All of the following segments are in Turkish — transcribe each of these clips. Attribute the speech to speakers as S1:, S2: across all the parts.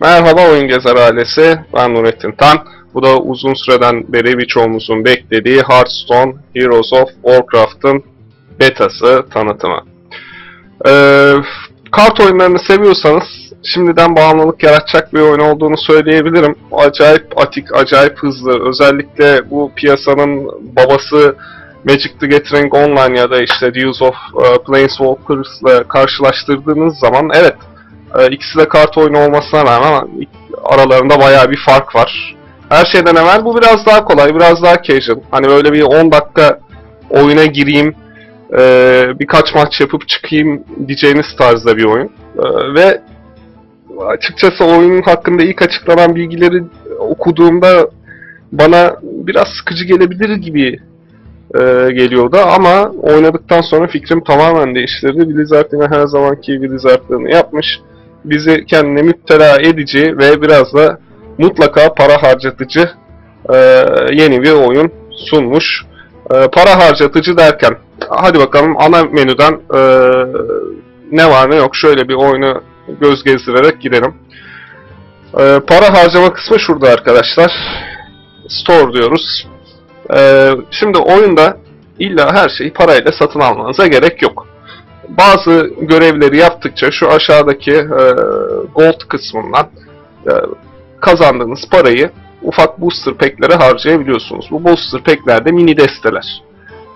S1: Merhaba Oyun Gezer ailesi, ben Nurettin Tan. Bu da uzun süreden beri birçoğumuzun beklediği Hearthstone Heroes of Warcraft'ın betası, tanıtımı. Ee, kart oyunlarını seviyorsanız şimdiden bağımlılık yaratacak bir oyun olduğunu söyleyebilirim. Acayip atik, acayip hızlı. Özellikle bu piyasanın babası Magic the Gathering Online ya da işte Duels of uh, Planeswalkers ile karşılaştırdığınız zaman evet e, ikisi de kart oyunu olmasına rağmen aralarında bayağı bir fark var. Her şeyden evvel bu biraz daha kolay, biraz daha casual. Hani böyle bir 10 dakika oyuna gireyim, e, birkaç maç yapıp çıkayım diyeceğiniz tarzda bir oyun. E, ve açıkçası oyunun hakkında ilk açıklanan bilgileri okuduğumda bana biraz sıkıcı gelebilir gibi e, geliyordu ama oynadıktan sonra fikrim tamamen değiştirdi. Blizzard yine her zamanki Blizzard'lığını yapmış. Bizi kendine müptela edici ve biraz da mutlaka para harcatıcı e, yeni bir oyun sunmuş. E, para harcatıcı derken hadi bakalım ana menüden e, ne var ne yok şöyle bir oyunu göz gezdirerek gidelim. E, para harcama kısmı şurada arkadaşlar. Store diyoruz. Ee, şimdi oyunda illa her şeyi parayla satın almanıza gerek yok. Bazı görevleri yaptıkça şu aşağıdaki e, gold kısmından e, kazandığınız parayı ufak booster packlere harcayabiliyorsunuz. Bu booster packlerde mini desteler.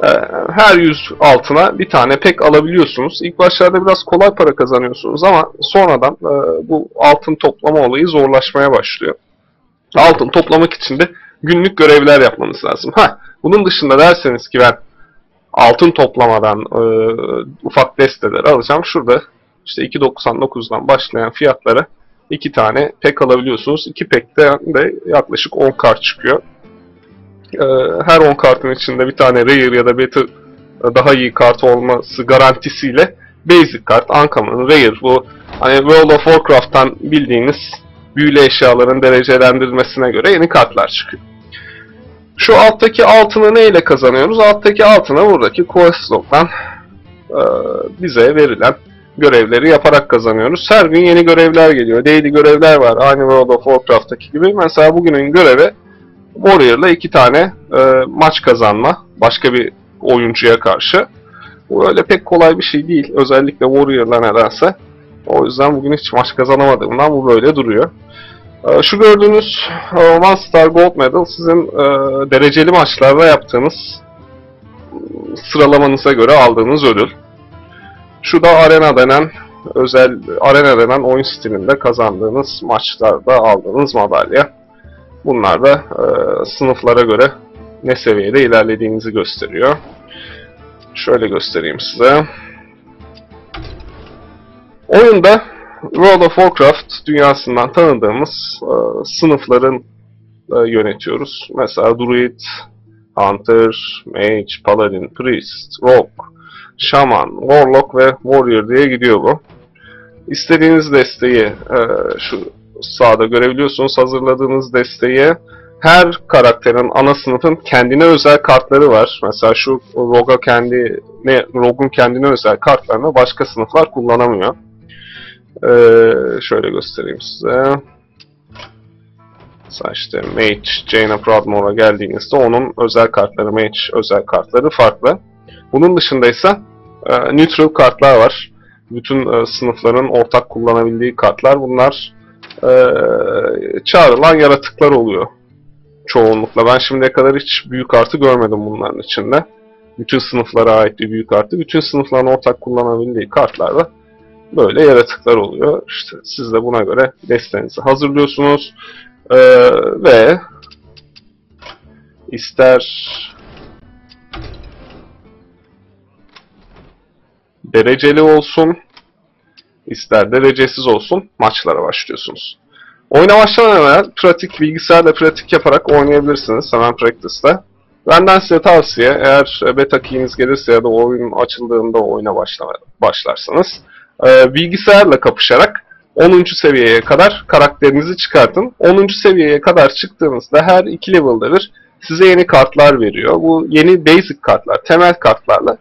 S1: E, her 100 altına bir tane pack alabiliyorsunuz. İlk başlarda biraz kolay para kazanıyorsunuz ama sonradan e, bu altın toplama olayı zorlaşmaya başlıyor. Altın toplamak için de günlük görevler yapmanız lazım. Ha, bunun dışında derseniz ki ben altın toplamadan e, ufak desteler alacağım. Şurada işte 2.99'dan başlayan fiyatlara iki tane pek alabiliyorsunuz. İki pekte de yaklaşık 10 kart çıkıyor. E, her 10 kartın içinde bir tane rare ya da better daha iyi kart olması garantisiyle basic kart, uncommon, rare bu hani World of Warcraft'tan bildiğiniz büyülü eşyaların derecelendirilmesine göre yeni kartlar çıkıyor. Şu alttaki altını neyle kazanıyoruz? Alttaki altını buradaki quest log'dan e, bize verilen görevleri yaparak kazanıyoruz. Her gün yeni görevler geliyor. Daily görevler var. Aynı World of Warcraft'taki gibi. Mesela bugünün görevi Warrior'la iki tane e, maç kazanma. Başka bir oyuncuya karşı. Bu öyle pek kolay bir şey değil. Özellikle Warrior'la nedense. O yüzden bugün hiç maç kazanamadığımdan bu böyle duruyor. Ee, şu gördüğünüz e, One Star Gold Medal sizin e, dereceli maçlarda yaptığınız sıralamanıza göre aldığınız ödül. Şu da Arena denen özel Arena denen oyun stilinde kazandığınız maçlarda aldığınız madalya. Bunlar da e, sınıflara göre ne seviyede ilerlediğinizi gösteriyor. Şöyle göstereyim size. Oyunda World of Warcraft dünyasından tanıdığımız e, sınıfların e, yönetiyoruz. Mesela Druid, Hunter, Mage, Paladin, Priest, Rogue, Shaman, Warlock ve Warrior diye gidiyor bu. İstediğiniz desteği e, şu sağda görebiliyorsunuz. Hazırladığınız desteği her karakterin ana sınıfın kendine özel kartları var. Mesela şu Rogue'a kendi ne Rogue'un kendine özel kartlarını başka sınıflar kullanamıyor. Ee, şöyle göstereyim size. Mesela işte Mage, Jaina Pradmore'a geldiğinizde onun özel kartları, Mage özel kartları farklı. Bunun dışında ise e, neutral kartlar var. Bütün e, sınıfların ortak kullanabildiği kartlar. Bunlar e, çağrılan yaratıklar oluyor çoğunlukla. Ben şimdiye kadar hiç büyük kartı görmedim bunların içinde. Bütün sınıflara ait bir büyük kartı. Bütün sınıfların ortak kullanabildiği kartlar da böyle yaratıklar oluyor. İşte siz de buna göre destenizi hazırlıyorsunuz. Ee, ve ister dereceli olsun, ister derecesiz olsun maçlara başlıyorsunuz. Oyuna başlamadan evvel pratik, bilgisayarla pratik yaparak oynayabilirsiniz hemen practice'de. Benden size tavsiye, eğer beta key'iniz gelirse ya da oyun açıldığında oyuna başla başlarsanız, e, bilgisayarla kapışarak 10. seviyeye kadar karakterinizi çıkartın. 10. seviyeye kadar çıktığınızda her 2 level'da bir size yeni kartlar veriyor. Bu yeni basic kartlar, temel kartlarla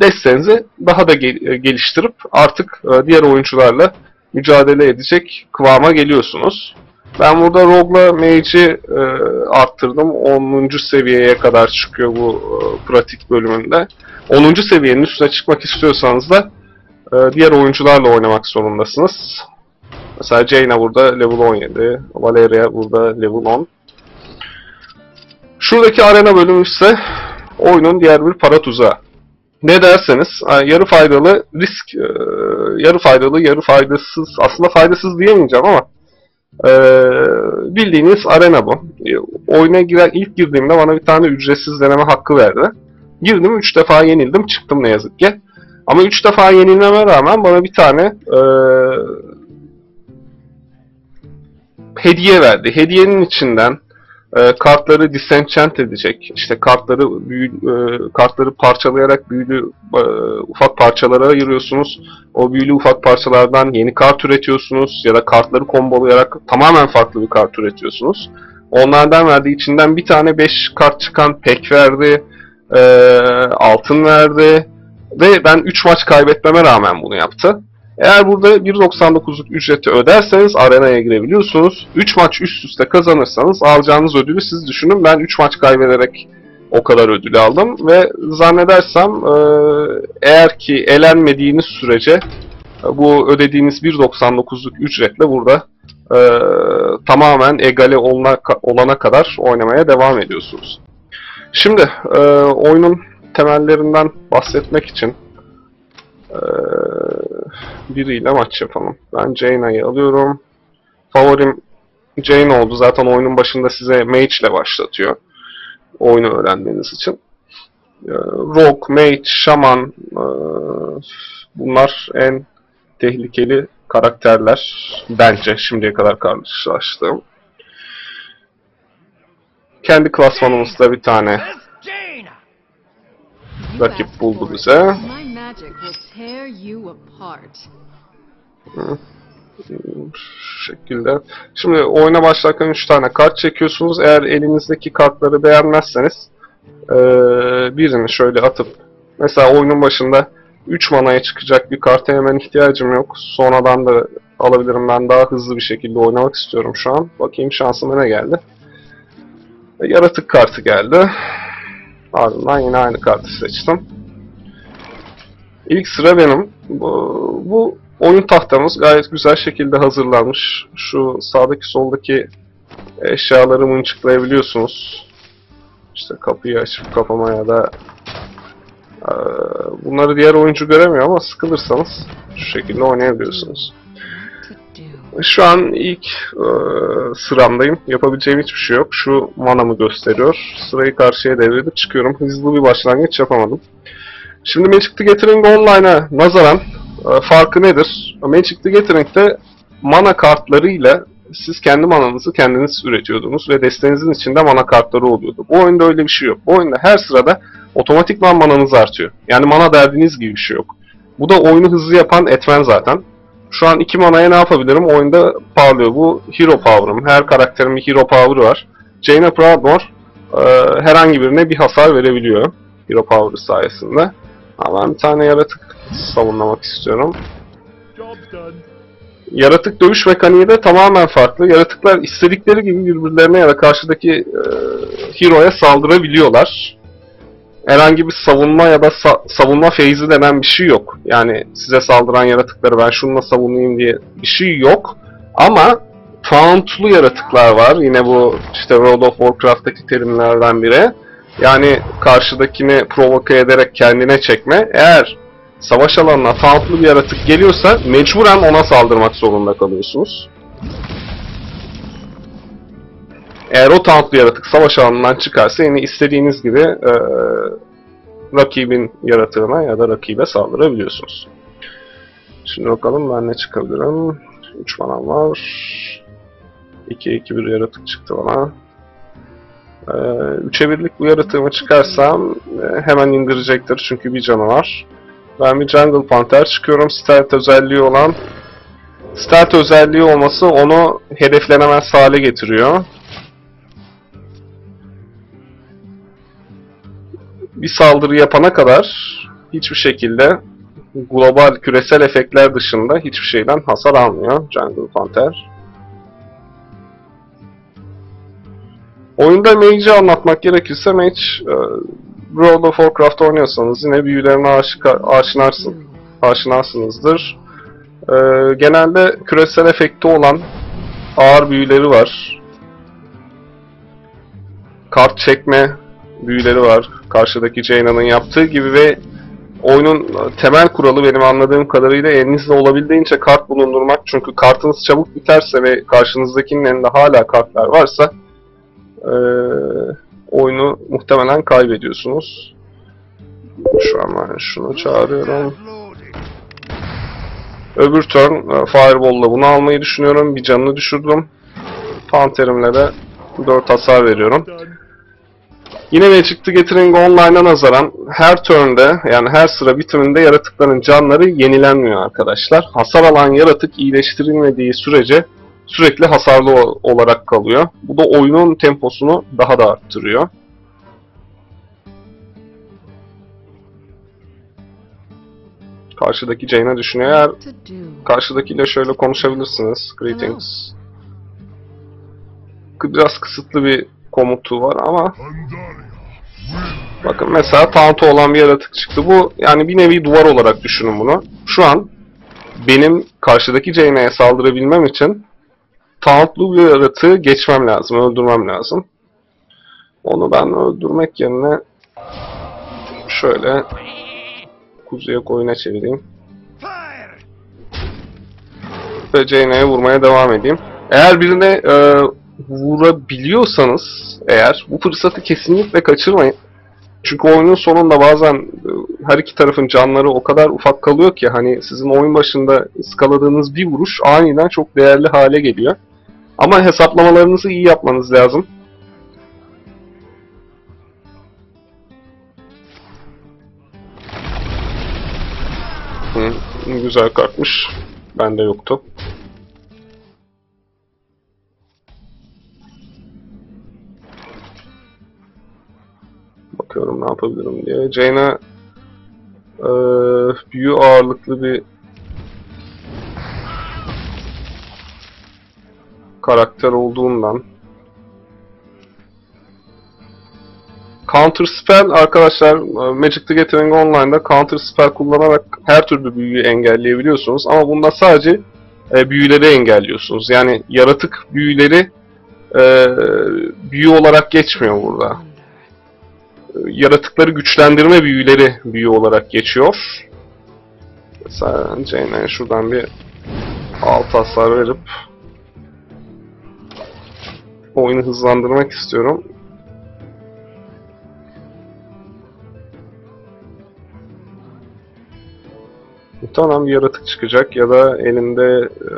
S1: destenizi daha da gel geliştirip artık e, diğer oyuncularla mücadele edecek kıvama geliyorsunuz. Ben burada Rogue'la Mage'i e, arttırdım. 10. seviyeye kadar çıkıyor bu e, pratik bölümünde. 10. seviyenin üstüne çıkmak istiyorsanız da e, diğer oyuncularla oynamak zorundasınız. Mesela Jaina burada level 17, Valeria burada level 10. Şuradaki arena bölümü ise oyunun diğer bir para tuzağı. Ne derseniz yarı faydalı risk, e, yarı faydalı, yarı faydasız, aslında faydasız diyemeyeceğim ama e, bildiğiniz arena bu. E, oyuna giren, ilk girdiğimde bana bir tane ücretsiz deneme hakkı verdi. Girdim 3 defa yenildim çıktım ne yazık ki. Ama 3 defa yenilmeme rağmen bana bir tane e, hediye verdi. Hediyenin içinden e, kartları disenchant edecek. İşte kartları büyü, e, kartları parçalayarak büyülü e, ufak parçalara ayırıyorsunuz. O büyülü ufak parçalardan yeni kart üretiyorsunuz ya da kartları kombolayarak tamamen farklı bir kart üretiyorsunuz. Onlardan verdiği içinden bir tane 5 kart çıkan pek verdi. E, altın verdi. Ve ben 3 maç kaybetmeme rağmen bunu yaptı. Eğer burada 1.99'luk ücreti öderseniz arenaya girebiliyorsunuz. 3 maç üst üste kazanırsanız alacağınız ödülü siz düşünün. Ben 3 maç kaybederek o kadar ödül aldım ve zannedersem e, eğer ki elenmediğiniz sürece e, bu ödediğiniz 1.99'luk ücretle burada e, tamamen egale olana, olana kadar oynamaya devam ediyorsunuz. Şimdi oyunun temellerinden bahsetmek için biriyle maç yapalım. Ben Jaina'yı alıyorum. Favorim Jane oldu. Zaten oyunun başında size Mage ile başlatıyor. Oyunu öğrenmeniz için. Ee, Rogue, Mage, Shaman e, bunlar en tehlikeli karakterler bence şimdiye kadar karşılaştığım. Kendi klasmanımızda bir tane rakip buldu bize. Şu şekilde. Şimdi oyuna başlarken 3 tane kart çekiyorsunuz. Eğer elinizdeki kartları beğenmezseniz ee, birini şöyle atıp mesela oyunun başında 3 manaya çıkacak bir karta hemen ihtiyacım yok. Sonradan da alabilirim. Ben daha hızlı bir şekilde oynamak istiyorum şu an. Bakayım şansıma ne geldi. Yaratık kartı geldi. Ardından yine aynı kartı seçtim. İlk sıra benim. Bu, oyun tahtamız gayet güzel şekilde hazırlanmış. Şu sağdaki soldaki eşyaları mınçıklayabiliyorsunuz. İşte kapıyı açıp kapama ya da bunları diğer oyuncu göremiyor ama sıkılırsanız şu şekilde oynayabiliyorsunuz. Şu an ilk e, sıramdayım. Yapabileceğim hiçbir şey yok. Şu manamı gösteriyor. Sırayı karşıya devirip çıkıyorum. Hızlı bir başlangıç yapamadım. Şimdi Magic the Gathering Online'a nazaran e, farkı nedir? Magic the Gathering'de mana kartlarıyla siz kendi mananızı kendiniz üretiyordunuz ve destenizin içinde mana kartları oluyordu. Bu oyunda öyle bir şey yok. Bu oyunda her sırada otomatikman mananız artıyor. Yani mana derdiniz gibi bir şey yok. Bu da oyunu hızlı yapan etmen zaten. Şu an 2 manaya ne yapabilirim? Oyunda parlıyor. Bu hero power'ım. Her karakterin bir hero power'ı var. Jaina Proudmore e, herhangi birine bir hasar verebiliyor. Hero power'ı sayesinde. Ama ben bir tane yaratık savunlamak istiyorum. Yaratık dövüş mekaniği de tamamen farklı. Yaratıklar istedikleri gibi birbirlerine ya da karşıdaki e, hero'ya saldırabiliyorlar. Herhangi bir savunma ya da sa savunma feyzi denen bir şey yok. Yani size saldıran yaratıkları ben şununla savunayım diye bir şey yok. Ama tauntlu yaratıklar var. Yine bu işte World of Warcraft'taki terimlerden biri. Yani karşıdakini provoke ederek kendine çekme. Eğer savaş alanına tauntlu bir yaratık geliyorsa mecburen ona saldırmak zorunda kalıyorsunuz. Eğer o tauntlu yaratık savaş alanından çıkarsa yine istediğiniz gibi e, rakibin yaratığına ya da rakibe saldırabiliyorsunuz. Şimdi bakalım ben ne çıkabilirim. 3 manam var. 2-2 bir yaratık çıktı bana. 3'e ee, birlik bu yaratığımı çıkarsam e, hemen indirecektir çünkü bir canı var. Ben bir Jungle Panther çıkıyorum. Stealth özelliği olan Stealth özelliği olması onu hedeflenemez hale getiriyor. Bir saldırı yapana kadar hiçbir şekilde global küresel efektler dışında hiçbir şeyden hasar almıyor Jungle Panther. Oyunda Mage'i anlatmak gerekirse Mage, e, World of Warcraft oynuyorsanız yine büyülerine aşık, aşinarsın, aşinasınızdır. E, genelde küresel efekti olan ağır büyüleri var. Kart çekme büyüleri var. Karşıdaki Jaina'nın yaptığı gibi ve oyunun temel kuralı benim anladığım kadarıyla elinizde olabildiğince kart bulundurmak. Çünkü kartınız çabuk biterse ve karşınızdakinin elinde hala kartlar varsa eee, oyunu muhtemelen kaybediyorsunuz. Şu an ben şunu çağırıyorum. Öbür turn e, Fireball'la bunu almayı düşünüyorum. Bir canını düşürdüm. Panterimle de 4 hasar veriyorum. Yine Magic the Gathering Online'a nazaran her turn'de yani her sıra bitiminde yaratıkların canları yenilenmiyor arkadaşlar. Hasar alan yaratık iyileştirilmediği sürece sürekli hasarlı olarak kalıyor. Bu da oyunun temposunu daha da arttırıyor. Karşıdaki Jaina düşünüyor. Eğer karşıdakiyle şöyle konuşabilirsiniz. Greetings. Biraz kısıtlı bir komutu var ama bakın mesela taunt'u olan bir yaratık çıktı. Bu yani bir nevi duvar olarak düşünün bunu. Şu an benim karşıdaki Jaina'ya saldırabilmem için tauntlu bir yaratığı geçmem lazım, öldürmem lazım. Onu ben öldürmek yerine şöyle kuzeye koyuna çevireyim ve Jaina'ya vurmaya devam edeyim. Eğer birine e, vurabiliyorsanız eğer bu fırsatı kesinlikle kaçırmayın. Çünkü oyunun sonunda bazen e, her iki tarafın canları o kadar ufak kalıyor ki hani sizin oyun başında ıskaladığınız bir vuruş aniden çok değerli hale geliyor. Ama hesaplamalarınızı iyi yapmanız lazım. Hı, güzel kartmış. Bende yoktu. Bakıyorum ne yapabilirim diye. Jaina eee, büyü ağırlıklı bir karakter olduğundan Counter spell arkadaşlar e, Magic the Gathering Online'da counter spell kullanarak her türlü büyüyü engelleyebiliyorsunuz ama bunda sadece e, büyüleri engelliyorsunuz. Yani yaratık büyüleri e, büyü olarak geçmiyor burada. Yaratıkları güçlendirme büyüleri büyü olarak geçiyor. Jane'e şuradan bir alt hasar verip oyunu hızlandırmak istiyorum. Muhtemelen bir yaratık çıkacak ya da elinde e,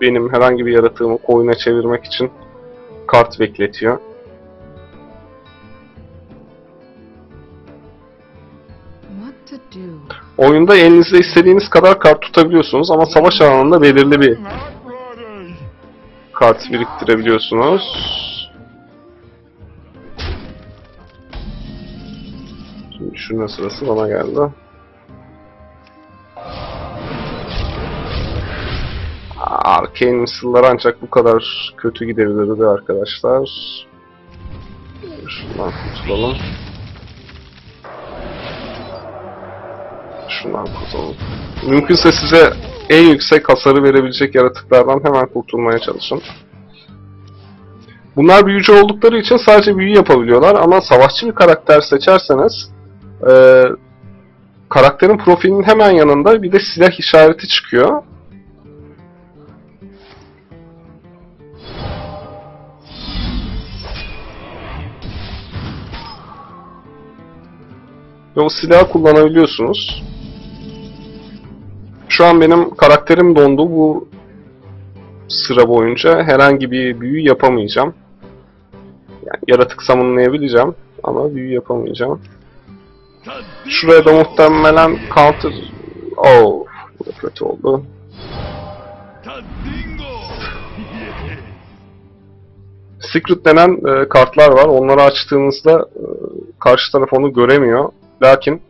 S1: benim herhangi bir yaratığımı koyuna çevirmek için kart bekletiyor. Oyunda elinizde istediğiniz kadar kart tutabiliyorsunuz ama savaş alanında belirli bir kart biriktirebiliyorsunuz. Şimdi düşünme sırası bana geldi. Arcane missile'lar ancak bu kadar kötü gidebilirdi arkadaşlar. Şundan kurtulalım. Şundan kurtulalım. Mümkünse size en yüksek hasarı verebilecek yaratıklardan hemen kurtulmaya çalışın. Bunlar büyücü oldukları için sadece büyü yapabiliyorlar ama savaşçı bir karakter seçerseniz eee, karakterin profilinin hemen yanında bir de silah işareti çıkıyor. Ve o silahı kullanabiliyorsunuz. Şu an benim karakterim dondu. Bu sıra boyunca herhangi bir büyü yapamayacağım. Yani yaratık summonlayabileceğim ama büyü yapamayacağım. Şuraya da muhtemelen counter... Oh, bu da kötü oldu. Secret denen e, kartlar var. Onları açtığınızda e, karşı taraf onu göremiyor. Lakin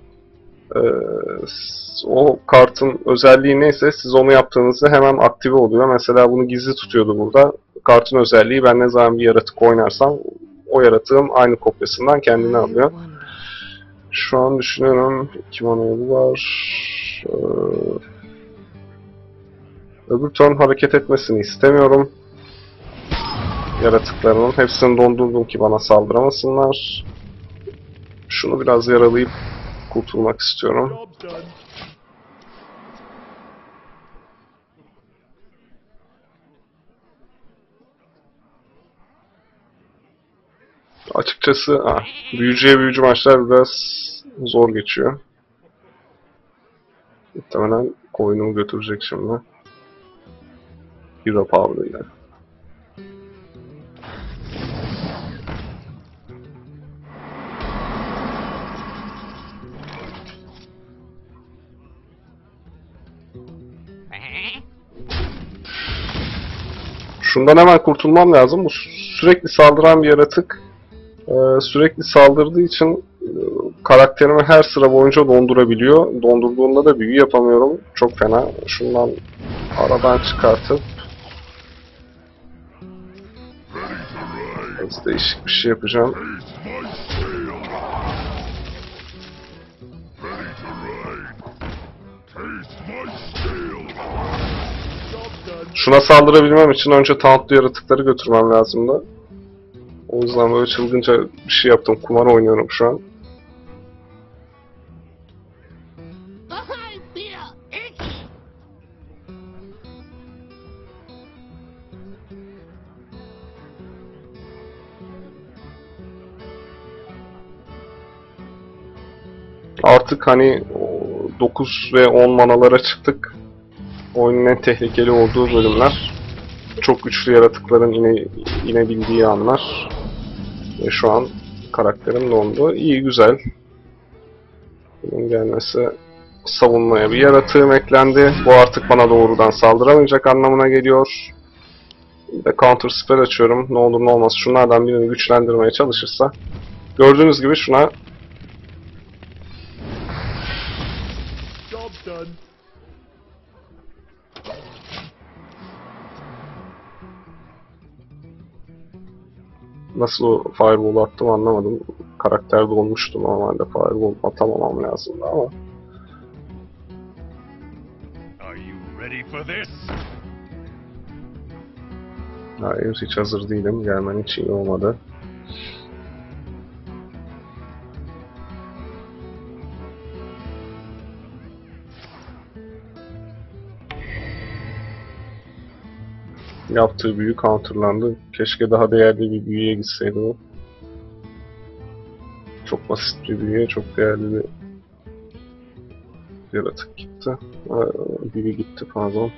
S1: s- o kartın özelliği neyse siz onu yaptığınızda hemen aktive oluyor. Mesela bunu gizli tutuyordu burada. Kartın özelliği ben ne zaman bir yaratık oynarsam o yaratığın aynı kopyasından kendini alıyor. Şu an düşünüyorum. Yolu var. Ee, öbür turn hareket etmesini istemiyorum. Yaratıklarının hepsini dondurdum ki bana saldıramasınlar. Şunu biraz yaralayıp kurtulmak istiyorum. Açıkçası ha, büyücüye büyücü maçlar biraz zor geçiyor. Muhtemelen koyunumu götürecek şimdi. Hero Power ile. Şundan hemen kurtulmam lazım. Bu sü- sürekli saldıran bir yaratık. Ee, sürekli saldırdığı için e, karakterimi her sıra boyunca dondurabiliyor. Dondurduğunda da büyü yapamıyorum. Çok fena. Şundan aradan çıkartıp biraz değişik bir şey yapacağım. Şuna saldırabilmem için önce tauntlu yaratıkları götürmem lazımdı. O yüzden böyle çılgınca bir şey yaptım. Kumar oynuyorum şu an. Artık hani 9 ve 10 manalara çıktık. Oyunun en tehlikeli olduğu bölümler. Çok güçlü yaratıkların ine, inebildiği anlar. Ve şu an karakterim dondu. İyi güzel. Bunun gelmesi savunmaya bir yaratığım eklendi. Bu artık bana doğrudan saldıramayacak anlamına geliyor. Bir de counter spell açıyorum. Ne olur ne olmaz şunlardan birini güçlendirmeye çalışırsa. Gördüğünüz gibi şuna Nasıl o attım anlamadım. Karakter dolmuştu normalde fireball atamamam lazımdı ama.
S2: Are you ready for this?
S1: Hayır hiç hazır değilim. Gelmen hiç iyi olmadı. Yaptığı büyü counterlandı. Keşke daha değerli bir büyüye gitseydi o. Çok basit bir büyüye çok değerli bir yaratık gitti. Ee, Biri gitti pardon.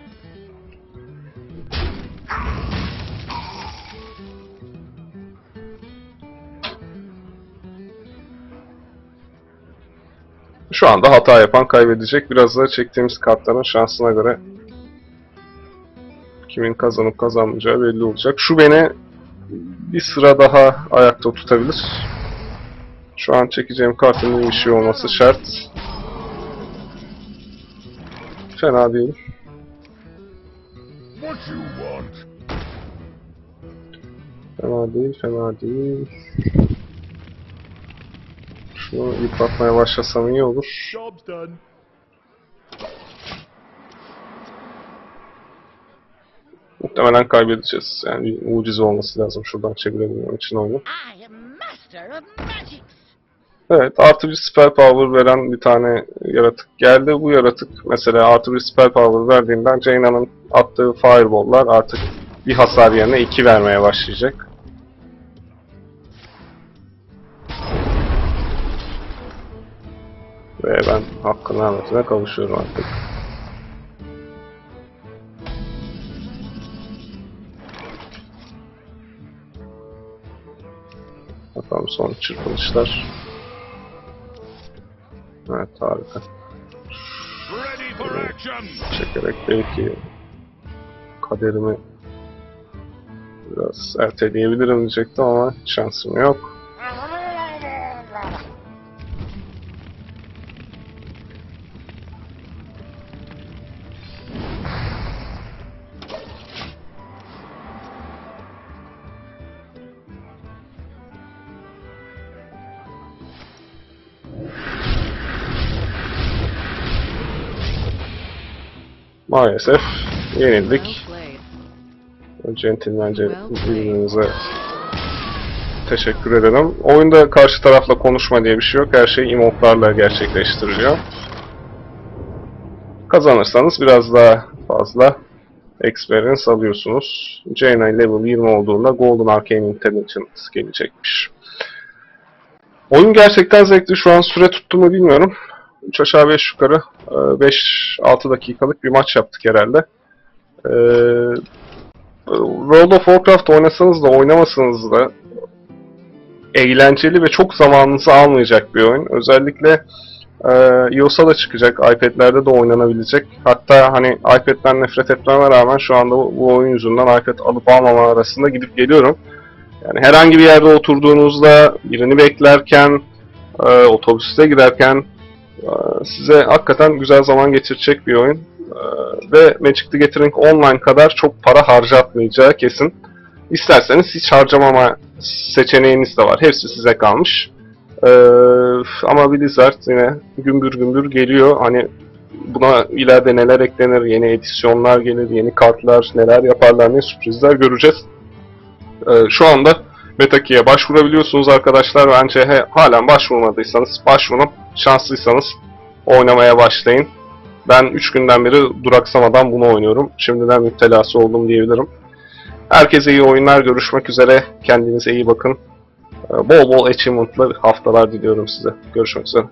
S1: Şu anda hata yapan kaybedecek. Biraz da çektiğimiz kartların şansına göre kimin kazanıp kazanmayacağı belli olacak. Şu beni bir sıra daha ayakta tutabilir. Şu an çekeceğim kartın iyi bir şey olması şart. Fena değil. Fena değil, fena değil. Şunu yıpratmaya başlasam iyi olur. Muhtemelen kaybedeceğiz. Yani bir mucize olması lazım şuradan çevirebilmem için oyunu. Evet, artı bir spell power veren bir tane yaratık geldi. Bu yaratık mesela artı bir spell power verdiğinden Jaina'nın attığı fireball'lar artık bir hasar yerine 2 vermeye başlayacak. Ve ben hakkın rahmetine kavuşuyorum artık. Bakalım son çırpınışlar. Evet harika. Çekerek belki kaderimi biraz erteleyebilirim diyecektim ama şansım yok. Maalesef yenildik.
S3: Played.
S1: Centilmence birbirinize teşekkür ederim. Oyunda karşı tarafla konuşma diye bir şey yok. Her şey emote'larla gerçekleştiriliyor. Kazanırsanız biraz daha fazla experience alıyorsunuz. Jaina level 20 olduğunda Golden Arcane Intelligence gelecekmiş. Oyun gerçekten zevkli. Şu an süre tuttu mu bilmiyorum. 3 aşağı 5 yukarı 5-6 dakikalık bir maç yaptık herhalde. Ee, World of Warcraft oynasanız da oynamasanız da eğlenceli ve çok zamanınızı almayacak bir oyun. Özellikle e, iOS'a da çıkacak, iPad'lerde de oynanabilecek. Hatta hani iPad'den nefret etmeme rağmen şu anda bu, oyun yüzünden iPad alıp almama arasında gidip geliyorum. Yani herhangi bir yerde oturduğunuzda, birini beklerken, e, otobüste giderken e, size hakikaten güzel zaman geçirecek bir oyun. E, ve Magic the Gathering Online kadar çok para harcatmayacağı kesin. İsterseniz hiç harcamama seçeneğiniz de var. Hepsi size kalmış. Ee, ama Blizzard yine gümbür gümbür geliyor. Hani buna ileride neler eklenir, yeni edisyonlar gelir, yeni kartlar, neler yaparlar, ne sürprizler göreceğiz. Ee, şu anda Metaki'ye başvurabiliyorsunuz arkadaşlar. Bence he, halen başvurmadıysanız başvurun. Şanslıysanız oynamaya başlayın. Ben 3 günden beri duraksamadan bunu oynuyorum. Şimdiden müptelası oldum diyebilirim. Herkese iyi oyunlar. Görüşmek üzere. Kendinize iyi bakın. Ee, Bol bol achievement'lı haftalar diliyorum size. Görüşmek üzere.